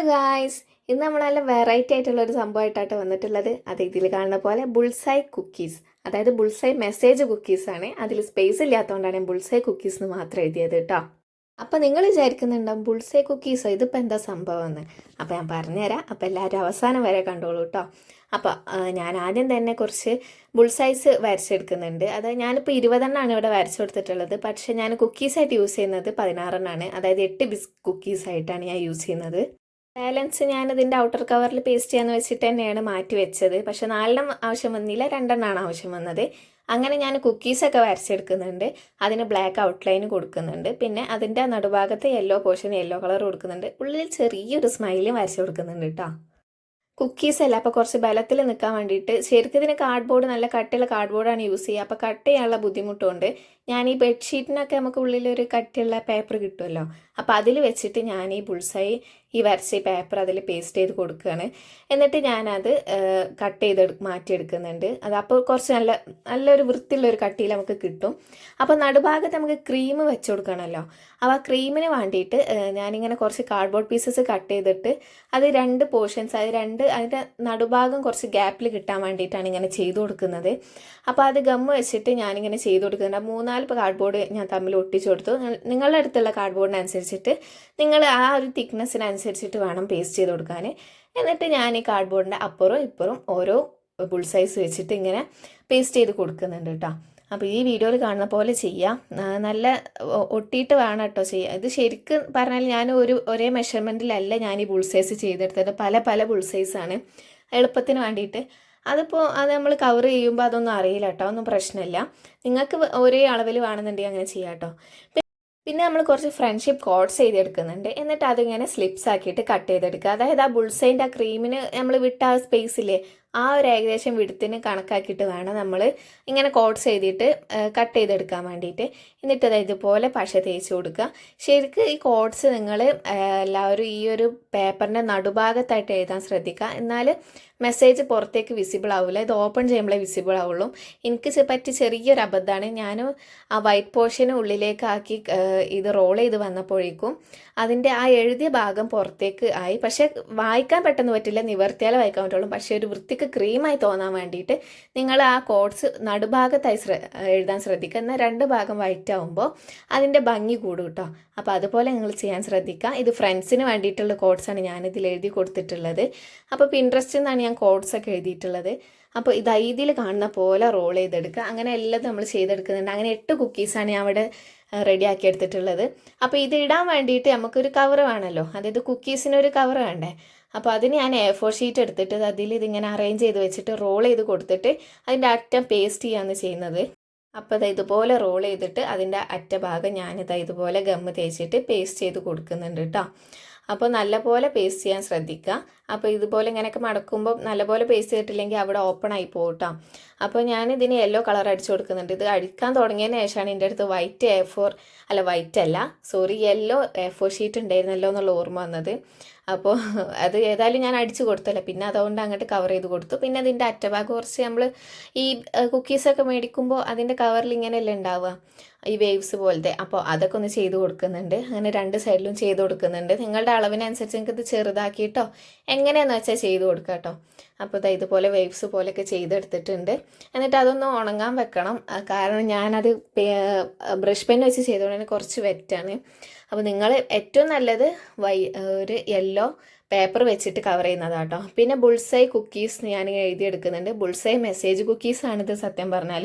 Hello guys ഇന്ന് നമ്മൾ നല്ല വെറൈറ്റി ആയിട്ടുള്ള ഒരു സംഭവമായിട്ടാണ് വന്നിട്ടുള്ളത്. അത് ഇതിൽ കാണുന്ന പോലെ ബുൾസൈ കുക്കീസ് അതായത് ബുൾസൈ മെസ്സേജ് കുക്കീസ് ആണ്. അതിൽ സ്പേസ് ഇല്ലാത്തതുകൊണ്ടാണ് ഞാൻ ബുൾസൈ കുക്കീസ് എന്ന് മാത്രം എഴുതിയത് കേട്ടോ അപ്പോൾ നിങ്ങൾ വിചാരിക്കുന്നുണ്ടാവും ബുൾസൈ കുക്കീസോ ഇതിപ്പോൾ എന്താ സംഭവം എന്ന് അപ്പോൾ ഞാൻ പറഞ്ഞുതരാം. അപ്പോൾ എല്ലാവരും അവസാനം വരെ കണ്ടോളൂ കേട്ടോ അപ്പോൾ ഞാൻ ആദ്യം തന്നെ കുറച്ച് ബുൾസൈസ് വരച്ചെടുക്കുന്നുണ്ട്. അത് ഞാനിപ്പോൾ ഇരുപതെണ്ണമാണ് ഇവിടെ വരച്ചു കൊടുത്തിട്ടുള്ളത് പക്ഷേ ഞാൻ കുക്കീസായിട്ട് യൂസ് ചെയ്യുന്നത് പതിനാറെണ്ണമാണ് അതായത് എട്ട് ബിസ് കുക്കീസ് ആയിട്ടാണ് ഞാൻ യൂസ് ചെയ്യുന്നത്. ബാലൻസ് ഞാൻ ഇതിന്റെ ഔട്ടർ കവറിൽ പേസ്റ്റ് ചെയ്യാന്ന് വെച്ചിട്ട് തന്നെയാണ് മാറ്റി വെച്ചത്. പക്ഷെ നാലെണ്ണം ആവശ്യം വന്നില്ല രണ്ടെണ്ണമാണ് ആവശ്യം വന്നത്. അങ്ങനെ ഞാൻ കുക്കീസൊക്കെ വരച്ചെടുക്കുന്നുണ്ട്. അതിന് ബ്ലാക്ക് ഔട്ട്ലൈൻ കൊടുക്കുന്നുണ്ട്. പിന്നെ അതിന്റെ നടുഭാഗത്ത് യെല്ലോ പോർഷൻ യെല്ലോ കളർ കൊടുക്കുന്നുണ്ട്. ഉള്ളിൽ ചെറിയൊരു സ്മൈലും വരച്ചു കൊടുക്കുന്നുണ്ട് കേട്ടോ കുക്കീസ് അല്ല അപ്പോൾ കുറച്ച് ബലത്തിൽ നിൽക്കാൻ വേണ്ടിയിട്ട് ശരിക്കും ഇതിന് കാർഡ്ബോർഡ് നല്ല കട്ടിയുള്ള കാർഡ്ബോർഡാണ് യൂസ് ചെയ്യുക. അപ്പോൾ കട്ട് ചെയ്യാനുള്ള ബുദ്ധിമുട്ടുണ്ട്. ഞാൻ ഈ ബെഡ്ഷീറ്റിനൊക്കെ നമുക്ക് ഉള്ളിൽ ഒരു കട്ടിയുള്ള പേപ്പർ കിട്ടുമല്ലോ അപ്പോൾ അതിൽ വെച്ചിട്ട് ഞാൻ ഈ ബുൾസായി ഈ വരച്ച പേപ്പർ അതിൽ പേസ്റ്റ് ചെയ്ത് കൊടുക്കുകയാണ് എന്നിട്ട് ഞാനത് കട്ട് ചെയ്ത് മാറ്റിയെടുക്കുന്നുണ്ട്. അത് അപ്പോൾ കുറച്ച് നല്ല നല്ലൊരു വൃത്തിയുള്ള ഒരു കട്ടിയിൽ നമുക്ക് കിട്ടും. അപ്പോൾ നടുഭാഗത്ത് നമുക്ക് ക്രീം വെച്ച് കൊടുക്കണമല്ലോ. അപ്പോൾ ആ ക്രീമിന് വേണ്ടിയിട്ട് ഞാനിങ്ങനെ കുറച്ച് കാർഡ്ബോർഡ് പീസസ് കട്ട് ചെയ്തിട്ട് അത് രണ്ട് പോർഷൻസ് അത് രണ്ട് അതിന്റെ നടുഭാഗം കുറച്ച് ഗ്യാപ്പിൽ കിട്ടാൻ വേണ്ടിയിട്ടാണ് ഇങ്ങനെ ചെയ്തു കൊടുക്കുന്നത്. അപ്പോൾ അത് ഗമ്മ് വെച്ചിട്ട് ഞാനിങ്ങനെ ചെയ്തു കൊടുക്കുന്നുണ്ട്. മൂന്നാൽ കാർഡ്ബോർഡ് ഞാൻ തമ്മിൽ ഒട്ടിച്ചു കൊടുത്തു. നിങ്ങളുടെ അടുത്തുള്ള കാർഡ്ബോർഡിനനുസരിച്ചിട്ട് നിങ്ങൾ ആ ഒരു തിക്നെസ്സിനനുസരിച്ചിട്ട് വേണം പേസ്റ്റ് ചെയ്ത് കൊടുക്കാൻ. എന്നിട്ട് ഞാൻ ഈ കാർഡ്ബോർഡിന്റെ അപ്പുറവും ഇപ്പുറവും ഓരോ ബുൾ സൈസ് വെച്ചിട്ട് ഇങ്ങനെ പേസ്റ്റ് ചെയ്ത് കൊടുക്കുന്നുണ്ട് കേട്ടോ അപ്പോൾ ഈ വീഡിയോയിൽ കാണുന്ന പോലെ ചെയ്യാം. നല്ല ഒട്ടിയിട്ട് വേണം കേട്ടോ ചെയ്യാം ഇത് ശരിക്കും പറഞ്ഞാൽ ഞാൻ ഒരു ഒരേ മെഷർമെന്റിലല്ല ഞാൻ ഈ ബുൾ സൈസ് ചെയ്തെടുത്തത്. പല പല ബുൾ സൈസാണ് എളുപ്പത്തിന് വേണ്ടിയിട്ട്. അതിപ്പോൾ അത് നമ്മൾ കവർ ചെയ്യുമ്പോൾ അതൊന്നും അറിയില്ല കേട്ടോ ഒന്നും പ്രശ്നമില്ല നിങ്ങൾക്ക് ഒരേ അളവിൽ വേണമെന്നുണ്ടെങ്കിൽ അങ്ങനെ ചെയ്യാം കേട്ടോ പിന്നെ നമ്മൾ കുറച്ച് ഫ്രണ്ട്ഷിപ്പ് കോഡ്സ് ചെയ്തെടുക്കുന്നുണ്ട്. എന്നിട്ട് അതിങ്ങനെ സ്ലിപ്സ് ആക്കിയിട്ട് കട്ട് ചെയ്തെടുക്കുക. അതായത് ആ ബുൾസൈന്റെ ആ ക്രീമിന് നമ്മൾ വിട്ട ആ സ്പേസില്ലേ ആ ഒരു ഏകദേശം വിടുത്തിന് കണക്കാക്കിയിട്ട് വേണം നമ്മൾ ഇങ്ങനെ കോട്ട്സ് ചെയ്തിട്ട് കട്ട് ചെയ്തെടുക്കാൻ വേണ്ടിയിട്ട്. എന്നിട്ട് അത് ഇതുപോലെ പശ തേച്ച് കൊടുക്കുക. ശരിക്കും ഈ കോട്ട്സ് നിങ്ങൾ എല്ലാവരും ഈ ഒരു പേപ്പറിന്റെ നടുഭാഗത്തായിട്ട് എഴുതാൻ ശ്രദ്ധിക്കുക. എന്നാൽ മെസ്സേജ് പുറത്തേക്ക് വിസിബിൾ ആവില്ല ഇത് ഓപ്പൺ ചെയ്യുമ്പോഴേ വിസിബിൾ ആവുള്ളൂ. എനിക്ക് പറ്റി ചെറിയൊരു അബദ്ധമാണ്. ഞാൻ ആ വൈറ്റ് പോർഷന് ഉള്ളിലേക്കാക്കി ഇത് റോൾ ചെയ്ത് വന്നപ്പോഴേക്കും അതിന്റെ ആ എഴുതിയ ഭാഗം പുറത്തേക്ക് ആയി. പക്ഷേ വായിക്കാൻ പെട്ടെന്ന് പറ്റില്ല. നിവർത്തിയാലേ വായിക്കാൻ പറ്റുള്ളൂ. പക്ഷേ ഒരു വൃത്തിക്ക് ക്രീമായി തോന്നാൻ വേണ്ടിയിട്ട് നിങ്ങൾ ആ കോഡ്സ് നടുഭാഗത്തായി ശ്ര എഴുതാൻ ശ്രദ്ധിക്കുക. എന്നാൽ രണ്ട് ഭാഗം വൈറ്റ് ആകുമ്പോൾ അതിന്റെ ഭംഗി കൂടും കേട്ടോ അപ്പോൾ അതുപോലെ നിങ്ങൾ ചെയ്യാൻ ശ്രദ്ധിക്കുക. ഇത് ഫ്രണ്ട്സിന് വേണ്ടിയിട്ടുള്ള കോഡ്സാണ് ഞാനിതിൽ എഴുതി കൊടുത്തിട്ടുള്ളത്. അപ്പോൾ പിൻട്രസ്റ്റിൽ നിന്നാണ് ഞാൻ കോഡ്സൊക്കെ എഴുതിയിട്ടുള്ളത്. അപ്പോൾ ഇത് ഇതിൽ കാണുന്ന പോലെ റോൾ ചെയ്തെടുക്കുക. അങ്ങനെ എല്ലാം നമ്മൾ ചെയ്തെടുക്കുന്നുണ്ട്. അങ്ങനെ എട്ട് കുക്കീസാണ് ഞാൻ അവിടെ റെഡി ആക്കി എടുത്തിട്ടുള്ളത്. അപ്പോൾ ഇത് ഇടാൻ വേണ്ടിയിട്ട് നമുക്കൊരു കവർ വേണമല്ലോ. അതായത് കുക്കീസിനൊരു കവർ വേണ്ടേ? അപ്പോൾ അതിന് ഞാൻ എ ഫോർ ഷീറ്റ് എടുത്തിട്ട് അതിൽ ഇതിങ്ങനെ അറേഞ്ച് ചെയ്ത് വെച്ചിട്ട് റോൾ ചെയ്ത് കൊടുത്തിട്ട് അതിന്റെ അറ്റം പേസ്റ്റ് ചെയ്യാന്ന് ചെയ്യുന്നത്. അപ്പോൾ അത് ഇതുപോലെ റോൾ ചെയ്തിട്ട് അതിന്റെ അറ്റ ഭാഗം ഞാനിത് ഇതുപോലെ ഗമ്മ് തേച്ചിട്ട് പേസ്റ്റ് ചെയ്ത് കൊടുക്കുന്നുണ്ട് കേട്ടോ അപ്പോൾ നല്ലപോലെ പേസ്റ്റ് ചെയ്യാൻ ശ്രദ്ധിക്കുക അപ്പോൾ ഇതുപോലെ ഇങ്ങനെയൊക്കെ മടക്കുമ്പോൾ നല്ലപോലെ പേസ്റ്റ് ചെയ്തിട്ടില്ലെങ്കിൽ അവിടെ ഓപ്പൺ ആയി പോകട്ടോ അപ്പോൾ ഞാൻ ഇതിന് യെല്ലോ കളർ അടിച്ചു കൊടുക്കുന്നുണ്ട്. ഇത് അടിക്കാൻ തുടങ്ങിയതിന് ശേഷമാണ് എന്റെ അടുത്ത് വൈറ്റ് എ ഫോർ അല്ല വൈറ്റ് അല്ല sorry yellow A four sheet ഉണ്ടായിരുന്നല്ലോ എന്നുള്ള ഓർമ്മ വന്നത്. അപ്പോൾ അത് ഏതായാലും ഞാൻ അടിച്ചു കൊടുത്തല്ലോ പിന്നെ അതുകൊണ്ട് അങ്ങോട്ട് കവർ ചെയ്ത് കൊടുത്തു. പിന്നെ അതിന്റെ അറ്റഭാഗം കുറച്ച് നമ്മൾ ഈ കുക്കീസൊക്കെ മേടിക്കുമ്പോൾ അതിന്റെ കവറിൽ ഇങ്ങനെയല്ലേ ഉണ്ടാവുക? ഈ വേവ്സ് പോലത്തെ. അപ്പോൾ അതൊക്കെ ഒന്ന് ചെയ്ത് കൊടുക്കുന്നുണ്ട്. അങ്ങനെ രണ്ട് സൈഡിലും ചെയ്ത് കൊടുക്കുന്നുണ്ട്. നിങ്ങളുടെ അളവിനനുസരിച്ച് നിങ്ങൾക്ക് ഇത് ചെറുതാക്കിയിട്ടോ എങ്ങനെയാണെന്ന് വെച്ചാൽ ചെയ്ത് കൊടുക്കാം കേട്ടോ അപ്പോൾ ഇതാ ഇതുപോലെ വേവ്സ് പോലെയൊക്കെ ചെയ്തെടുത്തിട്ടുണ്ട്. എന്നിട്ട് അതൊന്ന് ഉണങ്ങാൻ വെക്കണം. കാരണം ഞാനത് ബ്രഷ് പെൻ വെച്ച് ചെയ്തുകൊണ്ട് കുറച്ച് വെറ്റാണ് അപ്പോൾ നിങ്ങൾ ഏറ്റവും നല്ലത് വൈ ഒരു യെല്ലോ പേപ്പർ വെച്ചിട്ട് കവർ ചെയ്യുന്നതാട്ടോ പിന്നെ ബുൾസൈ കുക്കീസ് ഞാൻ എഴുതിയെടുക്കുന്നുണ്ട്. ബുൾസൈ മെസ്സേജ് കുക്കീസ് ആണിത് സത്യം പറഞ്ഞാൽ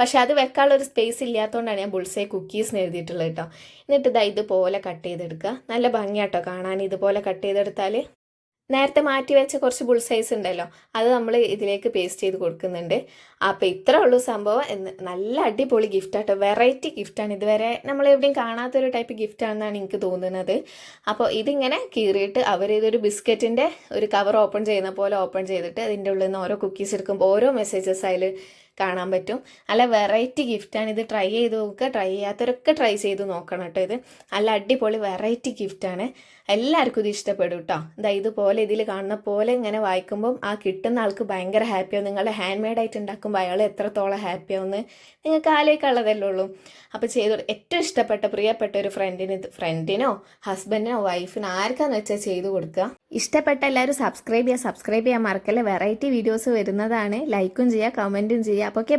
പക്ഷേ അത് വെക്കാനുള്ളൊരു സ്പേസ് ഇല്ലാത്തതുകൊണ്ടാണ് ഞാൻ ബുൾസൈ കുക്കീസ് എഴുതിയിട്ടുള്ളത് കേട്ടോ എന്നിട്ട് ഇതാ ഇതുപോലെ കട്ട് ചെയ്തെടുക്കുക നല്ല ഭംഗിയാട്ടോ കാണാൻ. ഇതുപോലെ കട്ട് ചെയ്തെടുത്താൽ നേരത്തെ മാറ്റി വെച്ച കുറച്ച് ബുൾ സൈസ് ഉണ്ടല്ലോ അത് നമ്മൾ ഇതിലേക്ക് പേസ്റ്റ് ചെയ്ത് കൊടുക്കുന്നുണ്ട്. അപ്പോൾ ഇത്ര ഉള്ളൂ സംഭവം. എന്ന് നല്ല അടിപൊളി ഗിഫ്റ്റ് ആട്ടോ. വെറൈറ്റി ഗിഫ്റ്റാണ് ഇതുവരെ നമ്മൾ എവിടെയും കാണാത്തൊരു ടൈപ്പ് ഗിഫ്റ്റ് ആണെന്നാണ് എനിക്ക് തോന്നുന്നത്. അപ്പോൾ ഇതിങ്ങനെ കീറിയിട്ട് അവർ ഇതൊരു ബിസ്ക്കറ്റിന്റെ ഒരു കവർ ഓപ്പൺ ചെയ്യുന്ന പോലെ ഓപ്പൺ ചെയ്തിട്ട് അതിന്റെ ഉള്ളിൽ നിന്ന് ഓരോ കുക്കീസ് എടുക്കുമ്പോൾ ഓരോ മെസ്സേജസ് അതിൽ കാണാൻ പറ്റും. നല്ല വെറൈറ്റി ഗിഫ്റ്റാണ് ഇത് ട്രൈ ചെയ്ത് നോക്കുക ട്രൈ ചെയ്യാത്തവരൊക്കെ ട്രൈ ചെയ്ത് നോക്കണം കേട്ടോ ഇത്. നല്ല അടിപൊളി വെറൈറ്റി ഗിഫ്റ്റാണ് എല്ലാവർക്കും ഇത് ഇഷ്ടപ്പെടും കേട്ടോ ഇതാ ഇതുപോലെ ഇതിൽ കാണുന്ന പോലെ ഇങ്ങനെ വായിക്കുമ്പം ആ കിട്ടുന്ന ആൾക്ക് ഭയങ്കര ഹാപ്പിയാവും നിങ്ങളുടെ ഹാൻഡ് മെയ്ഡ് ആയിട്ട് ഉണ്ടാക്കുമ്പോൾ അയാൾ എത്രത്തോളം ഹാപ്പിയാവുമെന്ന് നിങ്ങൾക്ക് ആലോചിക്കാനുള്ളതല്ലേ ഉള്ളൂ. അപ്പോൾ ചെയ്ത് ഏറ്റവും ഇഷ്ടപ്പെട്ട പ്രിയപ്പെട്ട ഒരു ഫ്രണ്ടിന് ഫ്രണ്ടിനോ ഹസ്ബൻഡിനോ വൈഫിനോ ആർക്കാന്ന് വെച്ചാൽ ചെയ്ത് കൊടുക്കുക. ഇഷ്ടപ്പെട്ട എല്ലാവരും സബ്സ്ക്രൈബ് ചെയ്യുക സബ്സ്ക്രൈബ് ചെയ്യാൻ മറക്കല്ലേ. വെറൈറ്റി വീഡിയോസ് വരുന്നതാണ്. ലൈക്കും ചെയ്യുക കമന്റും ചെയ്യുക അപ്പോൾ ഓക്കെ